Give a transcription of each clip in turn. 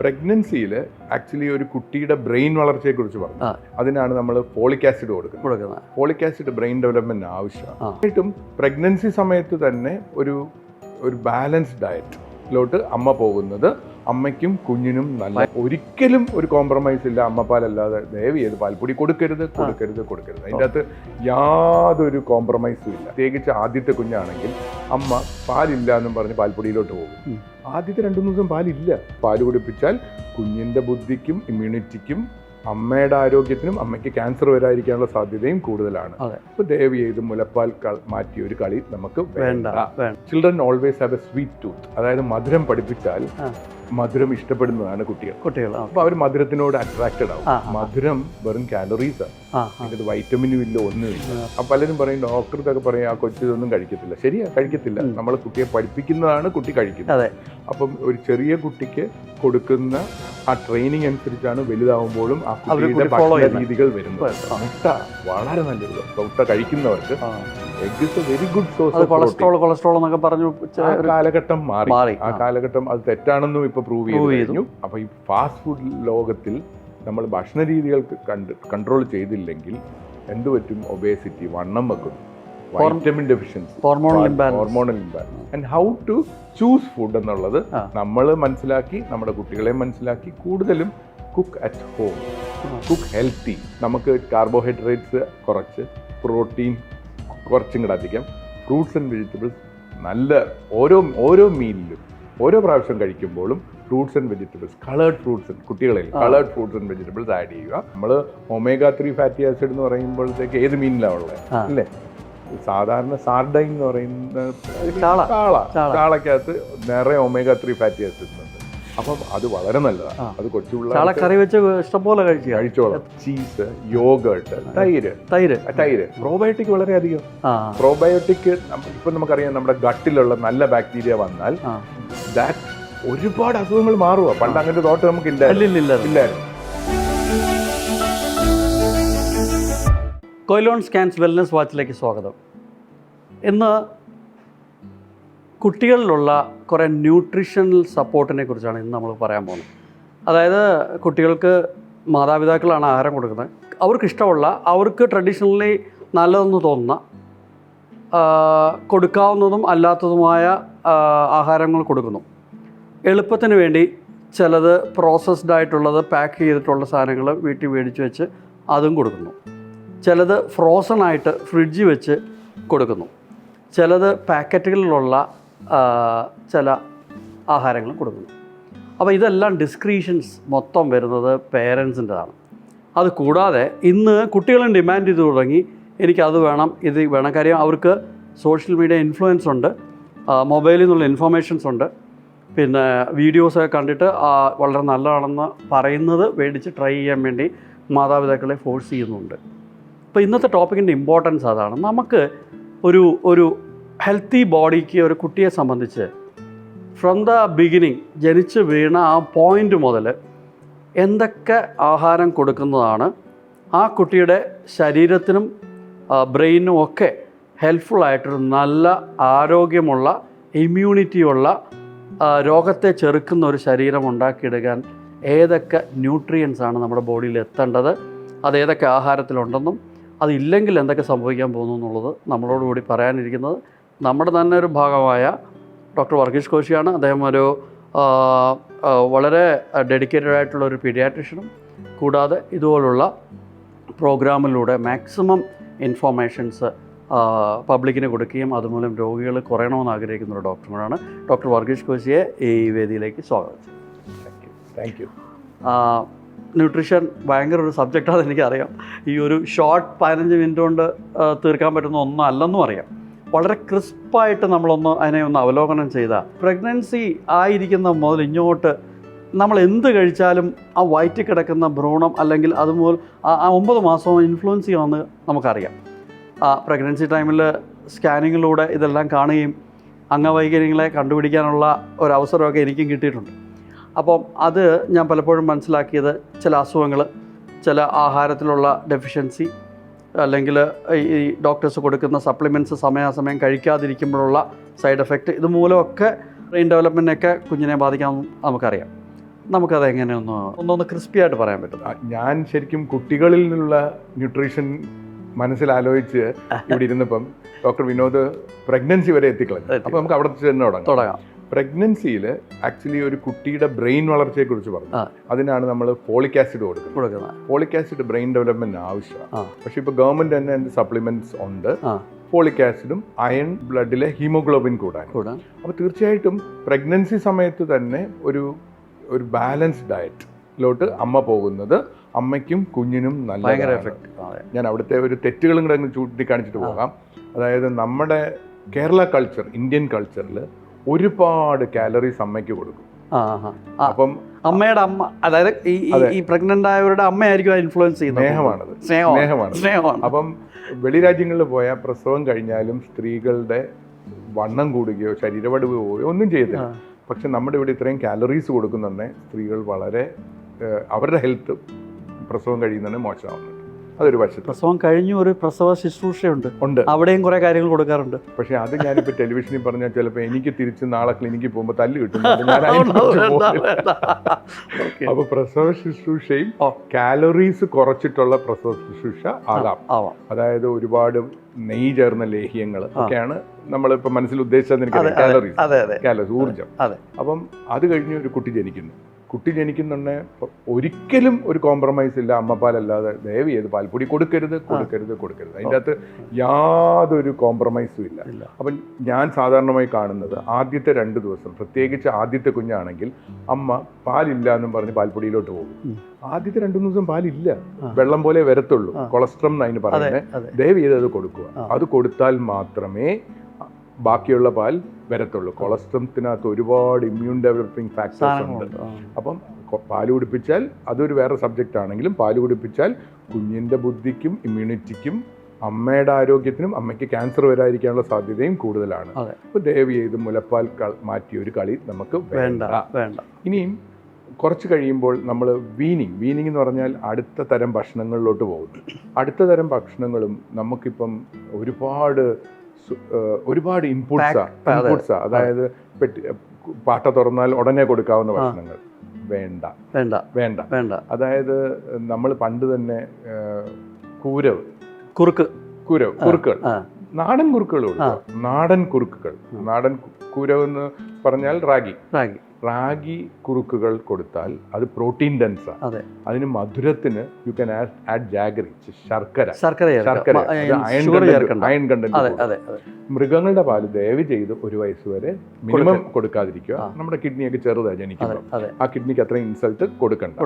പ്രഗ്നൻസിയിൽ actually ഒരു കുട്ടിയുടെ brain വളർച്ചയെ കുറിച്ച് പറഞ്ഞു. അതിനാണ് നമ്മൾ ഫോളിക് ആസിഡ് കൊടുക്കുന്നത് ഫോളിക് ആസിഡ് ബ്രെയിൻ ഡെവലപ്മെന്റ് ആവശ്യമാണ്. ആയിട്ടും പ്രഗ്നൻസി സമയത്ത് തന്നെ ഒരു ഒരു ബാലൻസ്ഡ് ഡയറ്റിലോട്ട് അമ്മ പോകുന്നത് അമ്മയ്ക്കും കുഞ്ഞിനും നല്ല ഒരിക്കലും ഒരു കോംപ്രമൈസ് ഇല്ല. അമ്മപ്പാലല്ലാതെ ദയവ് ചെയ്ത് പാൽപ്പൊടി കൊടുക്കരുത് കൊടുക്കരുത് കൊടുക്കരുത്. അതിന്റെ അകത്ത് യാതൊരു കോംപ്രമൈസും ഇല്ല. പ്രത്യേകിച്ച് ആദ്യത്തെ കുഞ്ഞാണെങ്കിൽ അമ്മ പാലില്ല എന്നും പറഞ്ഞ് പാൽപ്പൊടിയിലോട്ട് പോകും. ആദ്യത്തെ രണ്ടു മൂന്ന് ദിവസം പാലില്ല. പാൽ കുടിപ്പിച്ചാൽ കുഞ്ഞിന്റെ ബുദ്ധിക്കും ഇമ്മ്യൂണിറ്റിക്കും അമ്മയുടെ ആരോഗ്യത്തിനും അമ്മയ്ക്ക് ക്യാൻസർ വരാതിരിക്കാനുള്ള സാധ്യതയും കൂടുതലാണ്. അപ്പൊ അപ്പോൾ ദയവ് ചെയ്ത് മുലപ്പാൽ മാറ്റിയ ഒരു കളി നമുക്ക് വേണ്ട. Children always have a sweet tooth അതായത് മധുരം പഠിപ്പിച്ചാൽ. മധുരം ഇഷ്ടപ്പെടുന്നതാണ് കുട്ടികൾ. കുട്ടികൾ അപ്പൊ അപ്പോൾ അവർ മധുരത്തിനോട് അട്രാക്റ്റഡ് ആവും. മധുരം വെറും കാലറീസ് ആണ് ആ ആ. അതിനകത്ത് വൈറ്റമിനും ഇല്ല ഒന്നുമില്ല. അപ്പം പലരും പറയും ഡോക്ടർക്കൊക്കെ ഇതൊക്കെ പറയും ആ കൊച്ചു ഇതൊന്നും കഴിക്കത്തില്ല. ശരിയാ കഴിക്കത്തില്ല. നമ്മൾ കുട്ടിയെ പഠിപ്പിക്കുന്നതാണ് കുട്ടി കഴിക്കുന്നത്. അപ്പം ഒരു ചെറിയ കുട്ടിക്ക് കൊടുക്കുന്ന ആ ട്രെയിനിങ് അനുസരിച്ചാണ് വലുതാവുമ്പോഴും ആ കുട്ടിയുടെ ഭക്ഷണ രീതികൾ വരുന്നത്. മുട്ട വളരെ നല്ലൊരു മുട്ട കഴിക്കുന്നവർക്ക്. Egg is a very good source cholesterol cholesterol എന്നൊക്കെ പറഞ്ഞു കാലഘട്ടം മാറി. ആ ആ. കാലഘട്ടം അത് തെറ്റാണെന്നും ഇപ്പൊ പ്രൂവ് ചെയ്തു കഴിഞ്ഞു. അപ്പോൾ ഈ ഫാസ്റ്റ് ഫുഡ് ലോകത്തിൽ നമ്മൾ ഭക്ഷണ രീതികൾ കണ്ട് കൺട്രോൾ ചെയ്തില്ലെങ്കിൽ എന്തു പറ്റും? ഒബേസിറ്റി വണ്ണം വെക്കുന്നു vitamin deficiency hormonal imbalance and how to choose food എന്നുള്ളത് നമ്മൾ മനസ്സിലാക്കി നമ്മുടെ കുട്ടികളെ മനസ്സിലാക്കി കൂടുതലും cook at home cook healthy നമുക്ക് കാർബോഹൈഡ്രേറ്റ്സ് കുറച്ച് പ്രോട്ടീൻ കുറച്ചും കൂടെ അധികം ഫ്രൂട്ട്സ് ആൻഡ് വെജിറ്റബിൾസ് നല്ല ഓരോ ഓരോ മീലിലും ഓരോ പ്രാവശ്യം കഴിക്കുമ്പോഴും fruits and vegetables coloured fruits കുട്ടികളിൽ. Coloured fruits and vegetables add ചെയ്യുക നമ്മൾ ഒമേഗ ത്രീ ഫാറ്റി ആസിഡ് എന്ന് പറയുമ്പോഴത്തേക്ക് ഏത് മീനിലാണ് ഉള്ളത് അല്ലേ സാധാരണ സാർഡൈൻ എന്ന് പറയുന്ന. കാള ചാള. കാളക്കകത്ത് നിറയെ ഒമേഗ ത്രീ ഫാറ്റി ആസിഡ് അപ്പം അത് വളരെ നല്ലതാണ്. അത് കൊച്ചുള്ള ചാള കറി വെച്ച് ഇഷ്ടംപോലെ കഴിച്ചു കഴിച്ചോളാം. ചീസ് യോഗേർട്ട് തൈര്. തൈര്. തൈര്. പ്രോബയോട്ടിക് വളരെ അധികം ആ. പ്രോബയോട്ടിക് ഇപ്പം നമുക്കറിയാം നമ്മുടെ ഗട്ടിലുള്ള നല്ല ബാക്ടീരിയ വന്നാൽ ദാറ്റ് ഒരുപാട് അസുഖങ്ങൾ മാറുക പണ്ട് അങ്ങനെ തോട്ട് നമുക്ക് ഇല്ലായിരുന്നു. കൊയിലോൺ സ്കാൻസ് വെൽനസ് വാച്ചിലേക്ക് സ്വാഗതം. ഇന്ന് കുട്ടികളിലുള്ള കുറേ ന്യൂട്രീഷണൽ സപ്പോർട്ടിനെ കുറിച്ചാണ് ഇന്ന് നമ്മൾ പറയാൻ പോകുന്നത്. അതായത് കുട്ടികൾക്ക് മാതാപിതാക്കളാണ് ആഹാരം കൊടുക്കുന്നത്. അവർക്ക് ഇഷ്ടമുള്ള അവർക്ക് ട്രഡീഷണലി നല്ലതെന്ന് തോന്നുന്ന കൊടുക്കാവുന്നതും അല്ലാത്തതുമായ ആഹാരങ്ങൾ കൊടുക്കുന്നു. എളുപ്പത്തിന് വേണ്ടി ചിലത് പ്രോസസ്ഡ് ആയിട്ടുള്ളത് പാക്ക് ചെയ്തിട്ടുള്ള സാധനങ്ങൾ വീട്ടിൽ മേടിച്ച് വെച്ച് അതും കൊടുക്കുന്നു. ചിലത് ഫ്രോസൺ ആയിട്ട് ഫ്രിഡ്ജിൽ വെച്ച് കൊടുക്കുന്നു. ചിലത് പാക്കറ്റുകളിലുള്ള ചില ആഹാരങ്ങൾ കൊടുക്കുന്നു. അപ്പോൾ ഇതെല്ലാം ഡിസ്ക്രീഷൻസ് മൊത്തം വരുന്നത് പേരൻസിന്റെതാണ് അത് കൂടാതെ ഇന്ന് കുട്ടികളും ഡിമാൻഡ് ചെയ്ത് തുടങ്ങി എനിക്കത് വേണം ഇത് വേണം. കാര്യം അവർക്ക് സോഷ്യൽ മീഡിയ ഇൻഫ്ലുവൻസ് ഉണ്ട്. മൊബൈലിൽ നിന്നുള്ള ഇൻഫർമേഷൻസ് ഉണ്ട്. പിന്നെ വീഡിയോസൊക്കെ കണ്ടിട്ട് വളരെ നല്ലതാണെന്ന് പറയുന്നത് മേടിച്ച് ട്രൈ ചെയ്യാൻ വേണ്ടി മാതാപിതാക്കളെ ഫോഴ്സ് ചെയ്യുന്നുണ്ട്. അപ്പോൾ ഇന്നത്തെ ടോപ്പിക്കിന്റെ ഇമ്പോർട്ടൻസ് അതാണ്. നമുക്ക് ഒരു ഒരു ഹെൽത്തി ബോഡിക്ക് ഒരു കുട്ടിയെ സംബന്ധിച്ച് ഫ്രം ദ ബിഗിനിങ് ജനിച്ച് വീണ ആ പോയിന്റ് മുതൽ എന്തൊക്കെ ആഹാരം കൊടുക്കുന്നതാണ് ആ കുട്ടിയുടെ ശരീരത്തിനും ബ്രെയിനും ഒക്കെ ഹെൽപ്ഫുള്ളായിട്ടൊരു നല്ല ആരോഗ്യമുള്ള ഇമ്മ്യൂണിറ്റിയുള്ള രോഗത്തെ ചെറുക്കുന്ന ഒരു ശരീരം ഉണ്ടാക്കിയെടുക്കാൻ ഏതൊക്കെ ന്യൂട്രിയൻസ് ആണ് നമ്മുടെ ബോഡിയിൽ എത്തേണ്ടത് അത് ഏതൊക്കെ ആഹാരത്തിലുണ്ടെന്നും അതില്ലെങ്കിൽ എന്തൊക്കെ സംഭവിക്കാൻ പോകുന്നു എന്നുള്ളത് നമ്മളോടുകൂടി പറയാനിരിക്കുന്നത്. നമ്മുടെ തന്നെ ഒരു ഭാഗമായ ഡോക്ടർ വർഗീഷ് കോശിയാണ്. അദ്ദേഹം ഒരു വളരെ ഡെഡിക്കേറ്റഡ് ആയിട്ടുള്ള ഒരു പീഡിയാട്രിഷ്യനും കൂടാതെ ഇതുപോലുള്ള പ്രോഗ്രാമിലൂടെ മാക്സിമം ഇൻഫോർമേഷൻസ് പബ്ലിക്കിന് കൊടുക്കുകയും അതുമൂലം രോഗികൾ കുറയണമെന്ന് ആഗ്രഹിക്കുന്ന ഒരു ഡോക്ടർമാരാണ് ഡോക്ടർ വർഗീഷ് കോശിയെ ഈ വേദിയിലേക്ക് സ്വാഗതം. ചെയ്യും താങ്ക് യു ന്യൂട്രീഷൻ ഭയങ്കര ഒരു സബ്ജക്റ്റാണെന്ന് എനിക്കറിയാം. ഈ ഒരു ഷോർട്ട് പതിനഞ്ച് മിനിറ്റ് കൊണ്ട് തീർക്കാൻ പറ്റുന്ന ഒന്നും അല്ലെന്നും അറിയാം. വളരെ ക്രിസ്പായിട്ട് നമ്മളൊന്ന് അതിനെ ഒന്ന് അവലോകനം ചെയ്താൽ പ്രഗ്നൻസി ആയിരിക്കുന്ന മുതൽ ഇങ്ങോട്ട് നമ്മൾ എന്ത് കഴിച്ചാലും ആ വയറ്റിൽ കിടക്കുന്ന ഭ്രൂണം അല്ലെങ്കിൽ അതുപോലെ ആ ഒമ്പത് മാസവും ഇൻഫ്ലുവൻസ് ചെയ്യുമെന്ന് നമുക്കറിയാം. ആ പ്രഗ്നൻസി ടൈമിൽ സ്കാനിങ്ങിലൂടെ ഇതെല്ലാം കാണുകയും അംഗവൈകല്യങ്ങളെ കണ്ടുപിടിക്കാനുള്ള ഒരവസരമൊക്കെ എനിക്കും കിട്ടിയിട്ടുണ്ട്. അപ്പം അത് ഞാൻ പലപ്പോഴും മനസ്സിലാക്കിയത് ചില അസുഖങ്ങൾ ചില ആഹാരത്തിലുള്ള ഡെഫിഷ്യൻസി അല്ലെങ്കിൽ ഈ- ഡോക്ടേഴ്സ് കൊടുക്കുന്ന സപ്ലിമെന്റ്സ് സമയാസമയം കഴിക്കാതിരിക്കുമ്പോഴുള്ള സൈഡ് എഫക്റ്റ് ഇതുമൂലമൊക്കെ ബ്രെയിൻ ഡെവലപ്മെന്റിനൊക്കെ കുഞ്ഞിനെ ബാധിക്കാൻ നമുക്കറിയാം. നമുക്കത് എങ്ങനെയൊന്ന് ഒന്നൊന്ന് ക്രിസ്പി ആയിട്ട് പറയാൻ പറ്റും. ഞാൻ ശരിക്കും കുട്ടികളിൽ നിന്നുള്ള ന്യൂട്രീഷൻ മനസ്സിലാലോചിച്ച് ഇവിടെ ഇരുന്നപ്പം ഡോക്ടർ വിനോദ് പ്രഗ്നൻസി വരെ എത്തിക്കളഞ്ഞു. അപ്പോൾ നമുക്ക് അവിടെ തന്നെ തുടങ്ങാം. തുടങ്ങാം. പ്രഗ്നൻസിയിൽ ആക്ച്വലി ഒരു കുട്ടിയുടെ ബ്രെയിൻ വളർച്ചയെക്കുറിച്ച് പറഞ്ഞു. അതിനാണ് നമ്മൾ ഫോളിക് ആസിഡ് കൊടുക്കുന്നത്. ഫോളിക് ആസിഡ് ബ്രെയിൻ ഡെവലപ്മെന്റ് ആവശ്യമാണ്. പക്ഷെ ഇപ്പൊ ഗവൺമെന്റ് തന്നെ അതിന്റെ സപ്ലിമെന്റ്സ് ഉണ്ട്. ഫോളിക് ആസിഡും അയൺ ബ്ലഡിലെ ഹീമോഗ്ലോബിൻ കൂടാൻ. അപ്പൊ അപ്പോൾ തീർച്ചയായിട്ടും പ്രഗ്നൻസി സമയത്ത് തന്നെ ഒരു ഒരു ബാലൻസ് ഡയറ്റിലോട്ട് അമ്മ പോകുന്നത് അമ്മയ്ക്കും കുഞ്ഞിനും നല്ല എഫക്റ്റ് ഞാൻ അവിടുത്തെ ഒരു തെറ്റുകളും കൂടെ അങ്ങ് ചൂണ്ടിക്കാണിച്ചിട്ട് പോകാം. അതായത് നമ്മുടെ കേരള കൾച്ചർ ഇന്ത്യൻ കൾച്ചറിൽ ഒരുപാട് കാലറീസ് അമ്മയ്ക്ക് കൊടുക്കും. അപ്പം അമ്മയുടെ അമ്മ അതായത് ഈ ഈ- പ്രഗ്നന്റ് ആയവരുടെ അമ്മയായിരിക്കും ഇൻഫ്ലുവൻസ് ചെയ്യുന്നത്. സ്നേഹമാണത്. സ്നേഹമാണ്. സ്നേഹമാണ്. അപ്പം വെളിരാജ്യങ്ങളിൽ പോയാൽ പ്രസവം കഴിഞ്ഞാലും സ്ത്രീകളുടെ വണ്ണം കൂടുകയോ ശരീരവടിവ് പോവുകയോ ഒന്നും ചെയ്യത്തില്ല. പക്ഷെ നമ്മുടെ ഇവിടെ ഇത്രയും കാലറീസ് കൊടുക്കുന്നുണ്ടെ സ്ത്രീകൾ വളരെ അവരുടെ ഹെൽത്ത് പ്രസവം കഴിയുന്നതന്നെ മോശമാവുന്നുണ്ട്. അതൊരു പക്ഷേ പ്രസവം കഴിഞ്ഞു ഒരു പ്രസവ ശുശ്രൂഷയുണ്ട്. ഉണ്ട്. അവിടെയും കുറെ കാര്യങ്ങൾ കൊടുക്കാറുണ്ട്. പക്ഷെ അത് ഞാനിപ്പോ ടെലിവിഷനിൽ പറഞ്ഞാൽ ചിലപ്പോൾ എനിക്ക് തിരിച്ച് നാളെ ക്ലിനിക്കിൽ പോകുമ്പോൾ തല്ല് കിട്ടും. അപ്പൊ പ്രസവ ശുശ്രൂഷയും കാലറീസ് കുറച്ചിട്ടുള്ള പ്രസവ ശുശ്രൂഷ ആകാം. അതായത് ഒരുപാട് നെയ്യ് ചേർന്ന ലേഹ്യങ്ങൾ ഒക്കെയാണ് നമ്മളിപ്പോൾ മനസ്സിൽ ഉദ്ദേശിച്ചത് എനിക്ക് കാലറീസ് കാലറീസ് ഊർജം അതെ. അപ്പം അത് കഴിഞ്ഞ് ഒരു കുട്ടി ജനിക്കുന്നു. കുട്ടി ജനിക്കുന്നുണ്ടെ ഒരിക്കലും ഒരു കോംപ്രമൈസ് ഇല്ല. അമ്മപ്പാലല്ലാതെ ദയവ് ചെയ്ത് പാൽപ്പൊടി കൊടുക്കരുത് കൊടുക്കരുത് കൊടുക്കരുത്. അതിന്റെ അകത്ത് യാതൊരു കോംപ്രമൈസും ഇല്ല. അപ്പം ഞാൻ സാധാരണമായി കാണുന്നത് ആദ്യത്തെ രണ്ട് ദിവസം പ്രത്യേകിച്ച് ആദ്യത്തെ കുഞ്ഞാണെങ്കിൽ അമ്മ പാലില്ല എന്നും പറഞ്ഞ് പാൽപ്പൊടിയിലോട്ട് പോകും. ആദ്യത്തെ രണ്ടു ദിവസം പാലില്ല. വെള്ളം പോലെ വരത്തുള്ളൂ. കൊളസ്ട്രം എന്നതിന് പറയുന്നത്. ദയവ് ചെയ്ത് അത് കൊടുക്കുക. അത് കൊടുത്താൽ മാത്രമേ ബാക്കിയുള്ള പാൽ വരത്തുള്ളൂ. കൊളസ്ട്രത്തിനകത്ത് ഒരുപാട് ഇമ്മ്യൂൺ ഡെവലപ്പിംഗ് ഫാക്ടേഴ്സ് ഉണ്ട്. അപ്പം പാൽ കുടിപ്പിച്ചാൽ അതൊരു വേറെ സബ്ജക്റ്റ് ആണെങ്കിലും പാൽ കുടിപ്പിച്ചാൽ കുഞ്ഞിന്റെ ബുദ്ധിക്കും ഇമ്മ്യൂണിറ്റിക്കും അമ്മയുടെ ആരോഗ്യത്തിനും അമ്മയ്ക്ക് ക്യാൻസർ വരാതിരിക്കാനുള്ള സാധ്യതയും കൂടുതലാണ്. അപ്പോൾ ദയവ് ചെയ്ത് മുലപ്പാൽ മാറ്റിയ ഒരു കളി നമുക്ക് വേണ്ട വേണ്ട. ഇനിയും കുറച്ച് കഴിയുമ്പോൾ നമ്മൾ വീനിങ് വീനിങ് എന്ന് പറഞ്ഞാൽ അടുത്ത തരം ഭക്ഷണങ്ങളിലോട്ട് പോകുന്നു. അടുത്ത തരം ഭക്ഷണങ്ങളും നമുക്കിപ്പം ഒരുപാട് ഒരുപാട് ഇൻപുട്സ് അതെ. അതായത് പെട്ടി തുറന്നാൽ ഉടനെ കൊടുക്കാവുന്ന. ഭക്ഷണങ്ങൾ. വേണ്ട. വേണ്ട. വേണ്ട. വേണ്ട. അതായത് നമ്മൾ പണ്ട് തന്നെ കൂരവ്. കുറുക്ക്. കുരവ് കുറുക്കുകൾ. നാടൻ കുറുക്കുകൾ നാടൻ കുറുക്കുകൾ. നാടൻ കൂരവ് എന്ന് പറഞ്ഞാൽ റാഗി. റാഗി. റാഗി കുറുക്കുകൾ കൊടുത്താൽ അത് പ്രോട്ടീൻ ഡെൻസ് അതെ. അതിന് മധുരത്തിന് യു കൻ ആഡ് ജാഗറി ശർക്കര. ശർക്കര ശർക്കര അയൺ കണ്ടന്റ് മൃഗങ്ങളുടെ പാൽ ദയവ് ചെയ്ത് ഒരു വയസ്സ് വരെ മിനിമം കൊടുക്കാതിരിക്കുക. നമ്മുടെ കിഡ്നിയൊക്കെ ചെറുതാണ് ജനിക്കുന്നത് ആ കിഡ്നിക്ക് അത്രയും ഇൻസൾട്ട് കൊടുക്കണ്ട.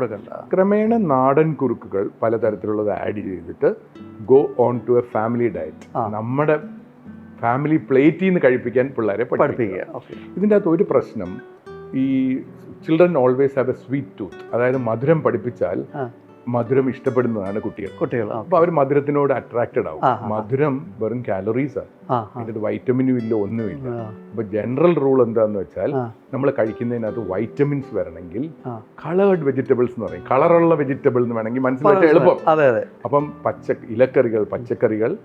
ക്രമേണ നാടൻ കുറുക്കുകൾ പലതരത്തിലുള്ളത് ആഡ് ചെയ്തിട്ട് go on to a family diet നമ്മുടെ ഫാമിലി പ്ലേറ്റിൽ നിന്ന് കഴിപ്പിക്കാൻ പിള്ളേരെ പഠിപ്പിക്കുക. ഇതിന്റെ അകത്ത് ഒരു പ്രശ്നം ഈ children always have a sweet tooth അതായത് മധുരം പഠിപ്പിച്ചാൽ മധുരം ഇഷ്ടപ്പെടുന്നതാണ് കുട്ടികൾ. കുട്ടികൾ അപ്പൊ അവർ മധുരത്തിനോട് അട്രാക്റ്റഡ് ആവും. മധുരം വെറും കാലറീസ് ആണ്. അതിന്റെ വൈറ്റമിനും ഇല്ല ഒന്നുമില്ല. അപ്പൊ ജനറൽ റൂൾ എന്താന്ന് വെച്ചാൽ നമ്മൾ കഴിക്കുന്നതിനകത്ത് വൈറ്റമിൻസ് വരണമെങ്കിൽ. കളേർഡ് വെജിറ്റബിൾസ് എന്ന് പറയും. കളറുള്ള വെജിറ്റബിൾ എന്ന് വേണമെങ്കിൽ മനസ്സിലാക്കാൻ എളുപ്പം. അപ്പം പച്ച ഇലക്കറികൾ പച്ചക്കറികൾ